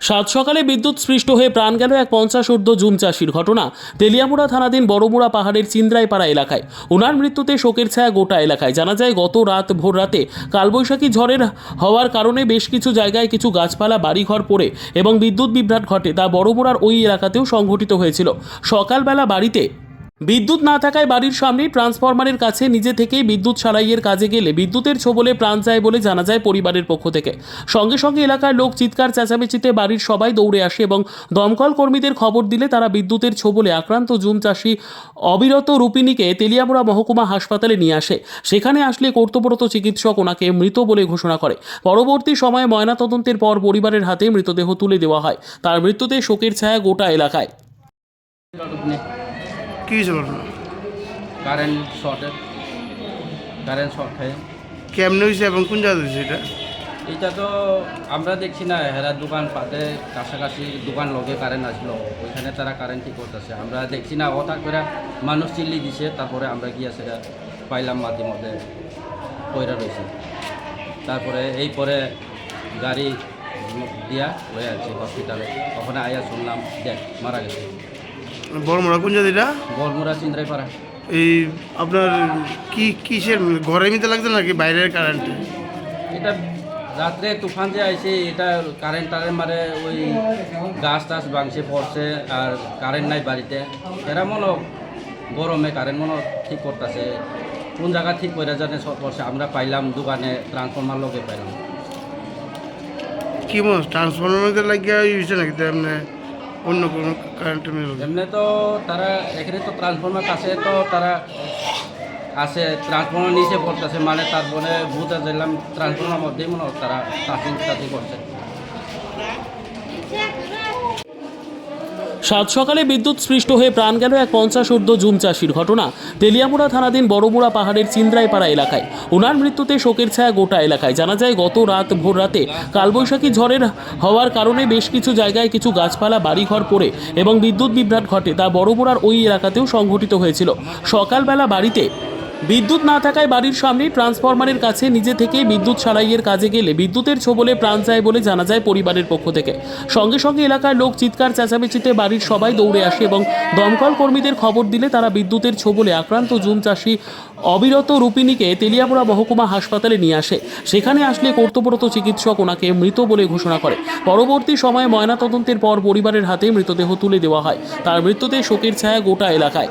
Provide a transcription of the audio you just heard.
সাত সকালে বিদ্যুৎ স্পৃষ্ট হয়ে প্রাণ গেল এক পঞ্চাশ ঊর্ধ্ব জুম চাষির ঘটনা। তেলিয়ামুড়া থানাধীন বড়মুড়া পাহাড়ের চিন্দ্রাইপাড়া এলাকায়। ওনার মৃত্যুতে শোকের ছায়া গোটা এলাকায়। জানা যায়, গত রাত ভোর রাতে কালবৈশাখী ঝড়ের হওয়ার কারণে বেশ কিছু জায়গায় কিছু গাছপালা, বাড়িঘর পড়ে এবং বিদ্যুৎ বিভ্রাট ঘটে, তা বড়মুড়ার ওই এলাকাতেও সংঘটিত হয়েছিল। সকালবেলা বাড়িতে বিদ্যুৎ না থাকায় বাড়ির সামনে ট্রান্সফরমারের কাছে নিজে থেকেই বিদ্যুৎ সারাইয়ের কাজে গেলে বিদ্যুতের ছোবলে প্রাণ যায় বলে জানা যায় পরিবারের পক্ষ থেকে। সঙ্গে সঙ্গে এলাকার লোক চিৎকার, চেঁচামেচিতে বাড়ির সবাই দৌড়ে আসে এবং দমকল কর্মীদের খবর দিলে তারা বিদ্যুতের ছোবলে আক্রান্ত জুম চাষি অবিরত রূপিণীকে তেলিয়ামুড়া মহকুমা হাসপাতালে নিয়ে আসে। সেখানে আসলে কর্তব্যরত চিকিৎসক ওনাকে মৃত বলে ঘোষণা করে। পরবর্তী সময়ে ময়নাতদন্তের পর পরিবারের হাতে মৃতদেহ তুলে দেওয়া হয়। তার মৃত্যুতে শোকের ছায়া গোটা এলাকায়। কি হয়েছিল? কারেন্ট শর্টের কারেন্ট শর্ট খায়। কেমনে হয়েছে এবং কোন জায়গা হয়েছে এটা? এটা তো আমরা দেখছি না হেরা দোকান পাতে কাছাকাছি দোকান লগে কারেন্ট আসলো ওইখানে তারা কারেন্ট ঠিক করতেছে। আমরা দেখছি না কথা করে মানুষ চিল্লি দিছে তারপরে আমরা গিয়ে সেটা পাইলাম মাঝে মধ্যে পয়রা রয়েছে। তারপরে এই পরে গাড়ি দিয়া হয়ে আছে হসপিটালে ওখানে আয়া শুনলাম দেখ মারা গেছে। বড় মোড়া কোন জায়গা এটা গলমুরা চিন্দ্রাই পাড়া এই আপনার কি কিসের ঘরের মধ্যে লাগছে নাকি বাইরের কারেন্ট এটা রাত্রে তুফান যে আইছে এটা কারেন্ট টারেন্ট মারে ওই গাছ টাছ ভাঙছে পড়ছে আর কারেন্ট নাই বাড়িতে। এরা মনে গরমে কারেন্ট মনে ঠিক করতেছে। কোন জায়গা ঠিক করে জানে সব করছে আমরা পাইলাম দোকানে ট্রান্সফরমার লগে পাইলাম। কি মনে ট্রান্সফর্মার লাগিয়ে হয়েছে নাকি এমনি অন্য কোনো কারেন্টের মিল এমনি তো তারা এখানে তো ট্রান্সফরমার কাছে তো তারা আছে ট্রান্সফরমার নিচে পড়তেছে মানে তারপরে বুঝতে দিলাম ট্রান্সফরমার মধ্যেই মনে হয় তারা টাচিং টাচিং করছে। সাত সকালে বিদ্যুৎ স্পৃষ্ট হয়ে প্রাণ গেল এক পঞ্চাশ ঊর্ধ্ব জুম চাষির ঘটনা। তেলিয়ামুড়া থানাধীন বড়মুড়া পাহাড়ের চিন্দ্রাইপাড়া এলাকায়। ওনার মৃত্যুতে শোকের ছায়া গোটা এলাকায়। জানা যায়, গত রাত ভোর রাতে কালবৈশাখী ঝড়ের হওয়ার কারণে বেশ কিছু জায়গায় কিছু গাছপালা, বাড়িঘর পড়ে এবং বিদ্যুৎ বিভ্রাট ঘটে, তা বড়মুড়ার ওই এলাকাতেও সংঘটিত হয়েছিল। সকালবেলা বাড়িতে বিদ্যুৎ না থাকায় বাড়ির সামনে ট্রান্সফরমারের কাছে নিজে থেকে বিদ্যুৎ সারাইয়ের কাজে গেলে বিদ্যুতের ছোবলে প্রাণ যায় বলে জানা যায় পরিবারের পক্ষ থেকে। সঙ্গে সঙ্গে এলাকার লোক চিৎকার, চেঁচামেচিতে বাড়ির সবাই দৌড়ে আসে এবং দমকল কর্মীদের খবর দিলে তারা বিদ্যুতের ছোবলে আক্রান্ত জুম চাষি অবিরত রূপিণীকে তেলিয়াপুরা মহকুমা হাসপাতালে নিয়ে আসে। সেখানে আসলে কর্তব্যরত চিকিৎসক ওনাকে মৃত বলে ঘোষণা করে। পরবর্তী সময়ে ময়নাতদন্তের পর পরিবারের হাতে মৃতদেহ তুলে দেওয়া হয়। তার মৃত্যুতে শোকের ছায়া গোটা এলাকায়।